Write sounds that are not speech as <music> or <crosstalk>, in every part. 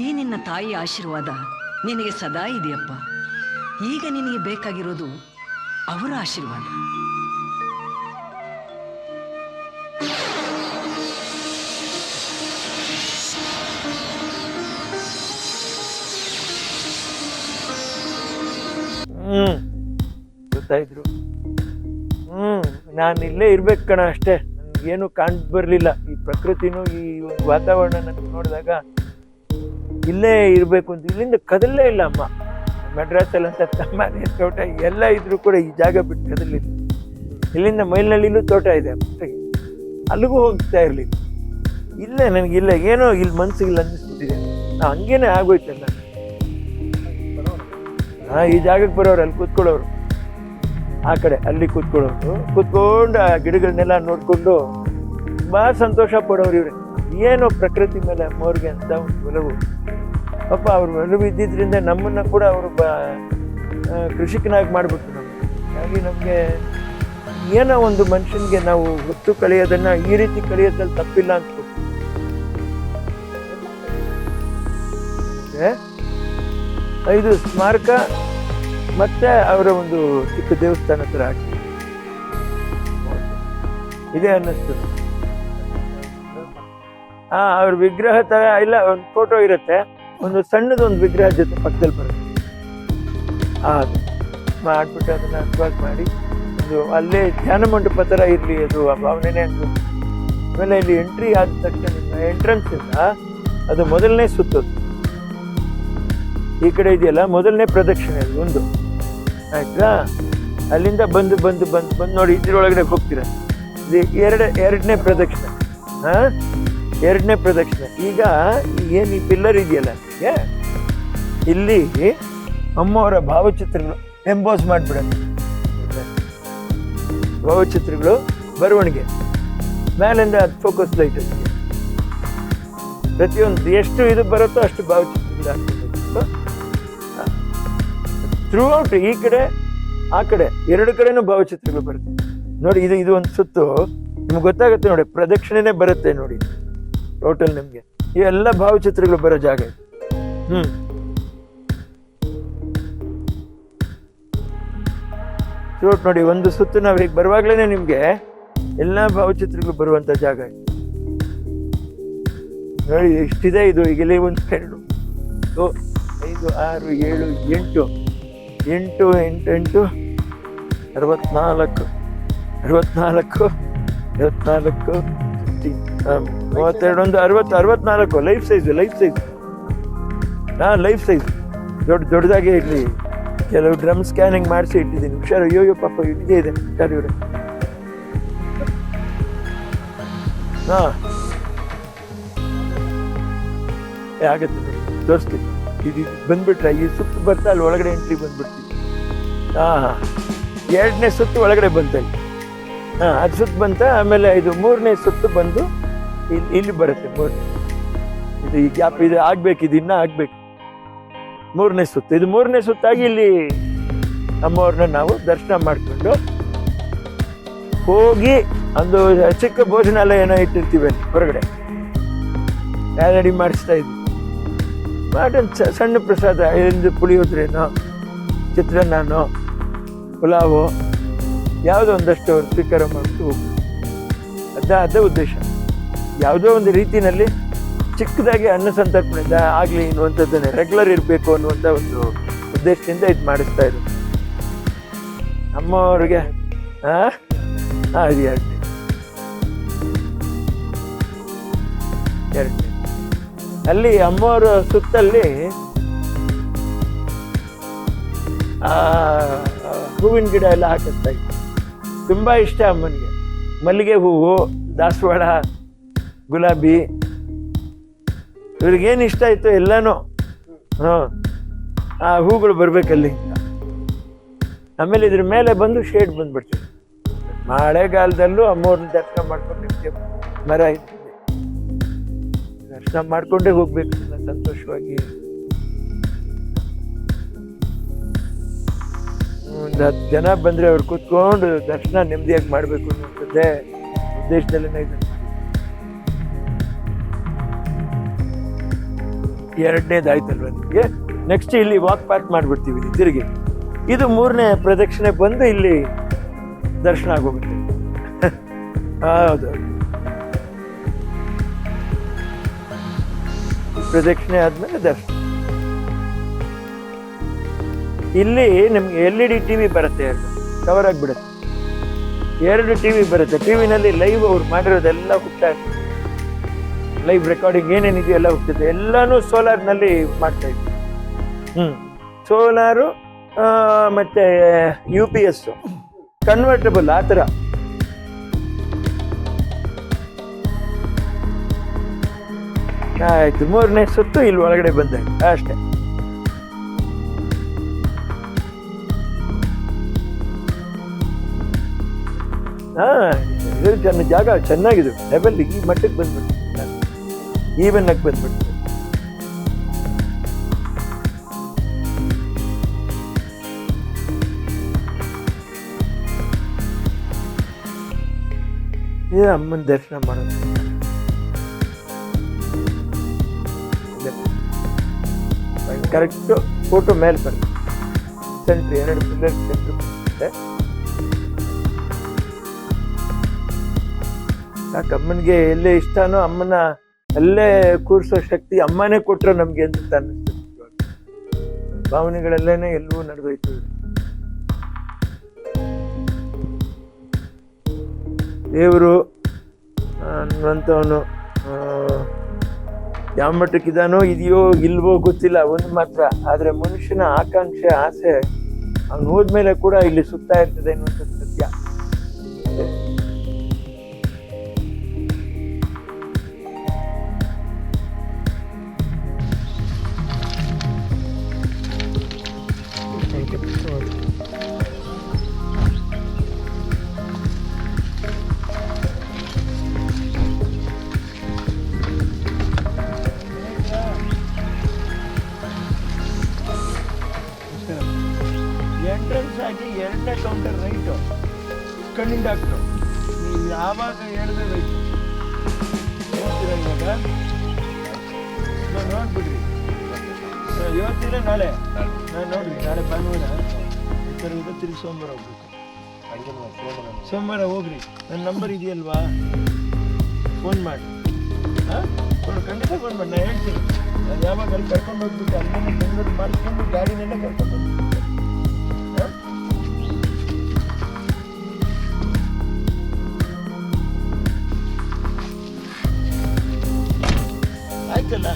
ಈ ನಿನ್ನ ತಾಯಿ ಆಶೀರ್ವಾದ ನಿನಗೆ ಸದಾ ಇದೆಯಪ್ಪ. ಈಗ ನಿನಗೆ ಬೇಕಾಗಿರೋದು ಅವರ ಆಶೀರ್ವಾದ. ಗೊತ್ತಾಯ್ತು. ಹ್ಮ್. ನಾನು ಇಲ್ಲೇ ಇರ್ಬೇಕು ಕಣ ಅಷ್ಟೇ. ಏನು ಕಾಣ್ ಬರಲಿಲ್ಲ ಈ ಪ್ರಕೃತಿನೂ ಈ ಒಂದು ವಾತಾವರಣ ನನಗೆ ನೋಡಿದಾಗ ಇಲ್ಲೇ ಇರಬೇಕು ಅಂತ. ಇಲ್ಲಿಂದ ಕದಲೇ ಇಲ್ಲ ಅಮ್ಮ. ಮೆಡ್ರಾಸಲ್ಲಿ ಅಂತ ತಮ್ಮ ತೋಟ ಎಲ್ಲ ಇದ್ರೂ ಕೂಡ ಈ ಜಾಗ ಬಿಟ್ಟು ಕದಲಿಲ್ಲ. ಇಲ್ಲಿಂದ ಮೈಲ್ನಳ್ಳಿಲೂ ತೋಟ ಇದೆ. ಅಲ್ಲಿಗೂ ಹೋಗ್ತಾ ಇರಲಿಲ್ಲ ಇಲ್ಲೇ, ನನಗೆ ಇಲ್ಲ. ಏನೋ ಇಲ್ಲಿ ಮನ್ಸಿಗೆ ಅನ್ನಿಸ್ಬಿಟ್ಟಿದೆ ನಾ ಹಂಗೇನೆ ಆಗೋಯ್ತು ನಾನು ಹಾಂ, ಈ ಜಾಗಕ್ಕೆ ಬರೋರು ಅಲ್ಲಿ ಕೂತ್ಕೊಳ್ಳೋರು. ಆ ಕಡೆ ಅಲ್ಲಿ ಕೂತ್ಕೊಳ್ಳೋರು. ಕೂತ್ಕೊಂಡು ಆ ಗಿಡಗಳನ್ನೆಲ್ಲ ನೋಡಿಕೊಂಡು ತುಂಬ ಸಂತೋಷ ಪಡೋರು ಇವ್ರೆ. ಏನೋ ಪ್ರಕೃತಿ ಮೇಲೆ ಅಮ್ಮವ್ರಿಗೆ ಅಂತ ಒಂದು ಒಲವು. ಪಾಪ ಅವರು ಒಲವು ಇದ್ದಿದ್ದರಿಂದ ನಮ್ಮನ್ನ ಕೂಡ ಅವರು ಬ ಕೃಷಿಕನಾಗಿ ಮಾಡಿಬಿಟ್ರು ನಮ್ಗೆ. ಹಾಗಾಗಿ ನಮಗೆ ಏನೋ ಒಂದು ಮನುಷ್ಯನಿಗೆ ನಾವು ಹೊತ್ತು ಕಳೆಯೋದನ್ನ ಈ ರೀತಿ ಕಳೆಯೋದ್ರಲ್ಲಿ ತಪ್ಪಿಲ್ಲ ಅಂತ? ಇದು ಸ್ಮಾರಕ ಮತ್ತೆ ಅವರ ಒಂದು ಚಿಕ್ಕ ದೇವಸ್ಥಾನ ಹತ್ರ ಹಾಕಿ. ಇದೆ ಅನ್ನಿಸ್ತು. ಹಾ ಅವ್ರ ವಿಗ್ರಹ ತರ, ಇಲ್ಲ, ಒಂದು ಫೋಟೋ ಇರುತ್ತೆ. ಒಂದು ಸಣ್ಣದೊಂದು ವಿಗ್ರಹ ಜೊತೆ ಪಕ್ಕದಲ್ಲಿ ಬರುತ್ತೆ. ಅದು ಮಾಡಿಬಿಟ್ಟು ಅದನ್ನು ಅರ್ಥವಾಗಿ ಮಾಡಿ ಒಂದು ಅಲ್ಲೇ ಧ್ಯಾನ ಮಂಟಪ ಥರ ಇರಲಿ, ಅದು ಆ ಭಾವನೆನೇ ಅಂತ ಆಮೇಲೆ ಇಲ್ಲಿ ಎಂಟ್ರಿ ಆದ ತಕ್ಷಣ ಎಂಟ್ರೆನ್ಸ್ ಇಂದ ಅದು ಮೊದಲನೇ ಸುತ್ತದು. ಈ ಕಡೆ ಇದೆಯಲ್ಲ, ಮೊದಲನೇ ಪ್ರದಕ್ಷಿಣೆ ಅದು ಒಂದು. ಆಯಿತಾ? ಅಲ್ಲಿಂದ ಬಂದು ಬಂದು ಬಂದು ಬಂದು ನೋಡಿ, ಇದ್ರೊಳಗಡೆ ಹೋಗ್ತೀರ? ಇದು ಎರಡು, ಎರಡನೇ ಪ್ರದಕ್ಷಿಣೆ. ಹಾಂ ಎರಡನೇ ಪ್ರದಕ್ಷಿಣೆ. ಈಗ ಏನು ಈ ಪಿಲ್ಲರ್ ಇದೆಯಲ್ಲ ಏ, ಇಲ್ಲಿ ಅಮ್ಮವರ ಭಾವಚಿತ್ರಗಳು ಎಂಬೋಸ್ ಮಾಡಿಬಿಡೋದು ಭಾವಚಿತ್ರಗಳು ಬರವಣಿಗೆ. ಮೇಲಿಂದ ಅದು ಫೋಕಸ್ ಲೈಟ್ ಅದಕ್ಕೆ ಪ್ರತಿಯೊಂದು ಎಷ್ಟು ಇದು ಬರುತ್ತೋ ಅಷ್ಟು ಭಾವಚಿತ್ರಗಳು ಥ್ರೂ ಔಟ್ ಈ ಕಡೆ ಆ ಕಡೆ ಎರಡು ಕಡೆನೂ ಭಾವಚಿತ್ರಗಳು ಬರುತ್ತೆ. ನೋಡಿ ಇದು ಇದು ಒಂದು ಸುತ್ತು. ನಿಮ್ಗೆ ಗೊತ್ತಾಗುತ್ತೆ ನೋಡಿ ಪ್ರದಕ್ಷಿಣೆನೇ ಬರುತ್ತೆ ನೋಡಿ. ಟೋಟಲ್ ನಿಮಗೆ. ಈ ಎಲ್ಲ ಭಾವಚಿತ್ರಗಳು ಬರೋ ಜಾಗ ಇದು ಹ್ಮ್ ನೋಡಿ ಒಂದು ಸುತ್ತು ನಾವು ಹೀಗೆ ಬರುವಾಗಲೇ ನಿಮಗೆ ಎಲ್ಲ ಭಾವಚಿತ್ರಗಳು ಬರುವಂತ ಜಾಗ ನೋಡಿ ಎಷ್ಟಿದೆ ಇದು? ಈಗ ಇಲ್ಲಿ ಒಂದು ಎರಡು. ಐದು ಆರು ಏಳು ಎಂಟು. ಎಂಟು ಎಂಟು ಎಂಟು ಅರವತ್ನಾಲ್ಕು. ಅರವತ್ನಾಲ್ಕು ಅರವತ್ನಾಲ್ಕು ಆ, ಮೂವತ್ತೆರಡು ಒಂದು ಅರವತ್ತು ಅರವತ್ನಾಲ್ಕು. ಲೈಫ್ ಸೈಜು ಲೈಫ್ ಸೈಜ್ ಹಾ ಲೈಫ್ ಸೈಜ್ ದೊಡ್ಡ ದೊಡ್ಡದಾಗೆ ಇರಲಿ. ಕೆಲವು ಡ್ರಮ್ ಸ್ಕ್ಯಾನಿಂಗ್ ಮಾಡಿಸಿ ಇಟ್ಟಿದ್ದೀನಿ. ಹುಷಾರು, ಅಯ್ಯೋ ಪಾಪ, ಇದೇ ಇದೆ. ಹುಷಾರು ಇವ್ರೆ. ಹಾ. ಆಗತ್ತೆ ಇದು ಇದು ಬಂದ್ಬಿಟ್ರೆ ಈ ಸುತ್ತು ಬರ್ತಾ ಅಲ್ಲಿ ಒಳಗಡೆ ಎಂಟ್ರಿ ಬಂದ್ಬಿಡ್ತೀವಿ ಹಾಂ ಹಾಂ. ಎರಡನೇ ಸುತ್ತು ಒಳಗಡೆ ಬಂತಲ್ಲಿ ಹಾಂ, ಅದು ಸುತ್ತು ಬಂತ, ಆಮೇಲೆ ಇದು ಮೂರನೇ ಸುತ್ತು ಬಂದು ಇಲ್ಲಿ ಇಲ್ಲಿ ಬರುತ್ತೆ ಮೂರನೇ. ಇದು ಈ ಗ್ಯಾಪ್ ಇದು ಆಗಬೇಕು, ಇದು ಇನ್ನೂ ಆಗ್ಬೇಕು. ಮೂರನೇ ಸುತ್ತು. ಇದು ಮೂರನೇ ಸುತ್ತಾಗಿ ಇಲ್ಲಿ ನಮ್ಮವ್ರನ್ನ ನಾವು ದರ್ಶನ ಮಾಡಿಕೊಂಡು ಹೋಗಿ ಒಂದು ಚಿಕ್ಕ ಭೋಜನಾಲಯ ಏನೋ ಇಟ್ಟಿರ್ತೀವಿ ಹೊರಗಡೆ. ರೆಡಿ ಮಾಡಿಸ್ತಾ ಇದ್ವಿ. ಮಾಡಿ ಸಣ್ಣ ಪ್ರಸಾದ ಒಂದು ಪುಳಿಯೋದ್ರೇನೋ ಚಿತ್ರಾನ್ನನೋ, ಪುಲಾವು, ಯಾವುದೋ ಒಂದಷ್ಟು ಸ್ವೀಕಾರ ಮಾಡ್ತು. ಹೋಗ್ಬೇಕು ಅದ, ಅದೇ ಉದ್ದೇಶ. ಯಾವುದೋ ಒಂದು ರೀತಿಯಲ್ಲಿ ಚಿಕ್ಕದಾಗಿ ಅನ್ನ ಸಂತರ್ಪಣೆ ಆಗಲಿ ಅನ್ನುವಂಥದ್ದನ್ನೇ ರೆಗ್ಯುಲರ್ ಇರಬೇಕು ಅನ್ನುವಂಥ ಒಂದು ಉದ್ದೇಶದಿಂದ ಇದು ಮಾಡಿಸ್ತಾ ಇದ್ರು ನಮ್ಮವ್ರಿಗೆ ಹಾಂ ಹಾಂ ಇದು ಎರಡನೇ ಅಲ್ಲಿ ಅಮ್ಮವರ ಸುತ್ತಲ್ಲಿ ಹೂವಿನ ಗಿಡ ಎಲ್ಲ ಹಾಕಿಸ್ತಾ ಇತ್ತು ತುಂಬ ಇಷ್ಟ ಅಮ್ಮನಿಗೆ. ಮಲ್ಲಿಗೆ ಹೂವು, ದಾಸವಾಳ, ಗುಲಾಬಿ ಇವ್ರಿಗೇನು ಇಷ್ಟ ಆಯಿತು ಎಲ್ಲನೂ ಹ್ಞೂ ಆ ಹೂಗಳು ಬರ್ಬೇಕಲ್ಲಿ. ಆಮೇಲೆ ಇದ್ರ ಮೇಲೆ ಬಂದು ಶೇಡ್ ಬಂದ್ಬಿಡ್ತೀವಿ ಮಳೆಗಾಲದಲ್ಲೂ ಅಮ್ಮವ್ರನ್ನ ದರ್ಶನ ಮಾಡ್ಕೊಂಡು ನಿಮ್ಗೆ ಮರ ಇರ್ತದೆ ದರ್ಶನ ಮಾಡ್ಕೊಂಡೇ ಹೋಗ್ಬೇಕು ಸಂತೋಷವಾಗಿ. ಒಂದು ಹತ್ತು ಜನ ಬಂದ್ರೆ ಅವ್ರು ಕೂತ್ಕೊಂಡು ದರ್ಶನ ನೆಮ್ಮದಿಯಾಗಿ ಮಾಡಬೇಕು ಅನ್ನೋ ಉದ್ದೇಶದಲ್ಲಿ ಇದನ್ನ ಎರಡನೇದಾಯ್ತಲ್ವ ನಿಮಗೆ? ನೆಕ್ಸ್ಟ್ ಇಲ್ಲಿ ವಾಕ್ ಪಾರ್ಕ್ ಮಾಡ್ಬಿಡ್ತೀವಿ ತಿರುಗಿ. ಇದು ಮೂರನೇ ಪ್ರದಕ್ಷಿಣೆ ಬಂದು ಇಲ್ಲಿ ದರ್ಶನ ಆಗೋಗುತ್ತೆ. <laughs> ಹೌದು. ಪ್ರದಕ್ಷಿಣೆ ಆದ್ಮೇಲೆ ದರ್ಶನ. ಇಲ್ಲಿ ನಿಮ್ಗೆ ಎಲ್ ಇ ಡಿ ಟಿವಿ ಬರುತ್ತೆ ಎರಡು. ಕವರ್ ಆಗಿಬಿಡುತ್ತೆ. ಎರಡು ಟಿವಿ ಬರುತ್ತೆ. ಟಿವಿನಲ್ಲಿ ಲೈವ್ ಅವ್ರು ಮಾಡಿರೋದೆಲ್ಲ ಇರ್ತದೆ ಲೈವ್ ರೆಕಾರ್ಡಿಂಗ್ ಏನೇನಿದೆಯೋ ಎಲ್ಲ ಹೋಗ್ತಿದ್ದೆ ಎಲ್ಲಾನು ಸೋಲಾರ್ನಲ್ಲಿ ಮಾಡ್ತಾ ಇದ್ವಿ. ಹ್ಮ್. ಸೋಲಾರು ಮತ್ತೆ ಯು ಪಿ ಎಸ್ ಕನ್ವರ್ಟಬಲ್ ಆ ಥರ. ಆಯ್ತು ಮೂರನೇ ಸುತ್ತು ಇಲ್ಲಿ ಒಳಗಡೆ ಬಂದೆ. ಅಷ್ಟೇ. ಹಾ ಜನ ಜಾಗ ಚೆನ್ನಾಗಿದೆ. ಲೆವೆಲ್ ಈ ಮಟ್ಟಕ್ಕೆ ಬಂದ್ಬಿಟ್ಟು ಈವನ್ ಆಗಿ ಬಂದ್ಬಿಟ್ಟು ಇದು ಅಮ್ಮನ ದರ್ಶನ ಮಾಡೋದು ಕರೆಕ್ಟು ಫೋಟೋ ಮೇಲೆ ಬರುತ್ತೆ. ಸೆಂಟ್ರಿ ಎರಡು ಪಿಲ್ಲರ್ ಸೆಂಟ್ರ್ ಬರುತ್ತೆ. ಯಾಕೆ ಅಮ್ಮನಿಗೆ ಎಲ್ಲೇ ಇಷ್ಟನೋ ಅಮ್ಮನ ಅಲ್ಲೇ ಕೂರಿಸೋ ಶಕ್ತಿ ಅಮ್ಮನೇ ಕೊಟ್ಟರು ನಮಗೆ ಅಂತ ಅನ್ನಿಸ್ತದೆ. ಭಾವನೆಗಳಲ್ಲೇನೆ ಎಲ್ಲವೂ ನಡೆದೋಯ್ತು ದೇವರು ಅನ್ನುವಂಥವನು ಯಾವ ಮಟ್ಟಕ್ಕಿದಾನೋ ಇದೆಯೋ ಇಲ್ವೋ ಗೊತ್ತಿಲ್ಲ, ಒಂದು ಮಾತ್ರ. ಆದರೆ ಮನುಷ್ಯನ ಆಕಾಂಕ್ಷೆ, ಆಸೆ, ಅವ್ನು ಹೋದ್ಮೇಲೆ ಕೂಡ ಇಲ್ಲಿ ಸುತ್ತಾ ಇರ್ತದೆ ಅನ್ನುವಂಥದ್ದು. ಎಂಟ್ರೆನ್ಸ್ ಆಗಿ ಎರಡನೇ ಕೌಂಟರ್ ರೈಟು ಕಣ್ಣಿನ ಡಾಕ್ಟ್ರು ನೀವು ಯಾವಾಗ ಹೇಳಿದ್ರೆ ರೈಟು ಇವಾಗ? ಇವಾಗ ನೋಡ್ಬಿಡ್ರಿ. ಇವತ್ತಿದೆ ನಾಳೆ. ನಾನು ನೋಡ್ರಿ, ನಾಳೆ ಭಾನುವಾರ. ಇದೆ ತಿರುಗಿ ಸೋಮವಾರ ಹೋಗ್ಬೇಕು. ಸೋಮವಾರ ಹೋಗ್ರಿ. ನನ್ನ ನಂಬರ್ ಇದೆಯಲ್ವಾ? ಫೋನ್ ಮಾಡಿ. ಹಾಂ? ಖಂಡಿತ ಫೋನ್ ಮಾಡಿ. ನಾನು ಹೇಳ್ತೀನಿ. ನಾನು ಯಾವಾಗ ಅಲ್ಲಿ ಕರ್ಕೊಂಡು ಹೋಗ್ಬಿಟ್ಟು ಅಲ್ಲಿ ಬೆಂಗಳೂರು ಮಾಡಿಸ್ಕೊಂಡು ಗಾಡಿನೆಲ್ಲ ಕರ್ಕೊಂಡು ಹೋಗ್ಬಿಟ್ಟು ಆಯ್ತಲ್ಲ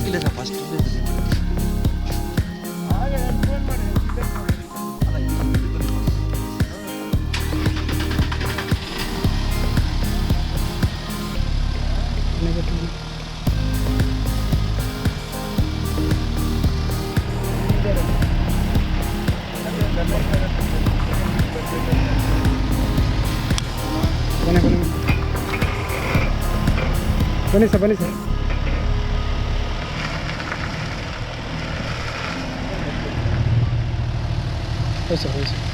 ಇಲ್ಲ ಸರ್ ಫಸ್ಟ್ ಆಗ ನಾನು ಫೋನ್ ಮಾಡಿ ಪಿಕಪ್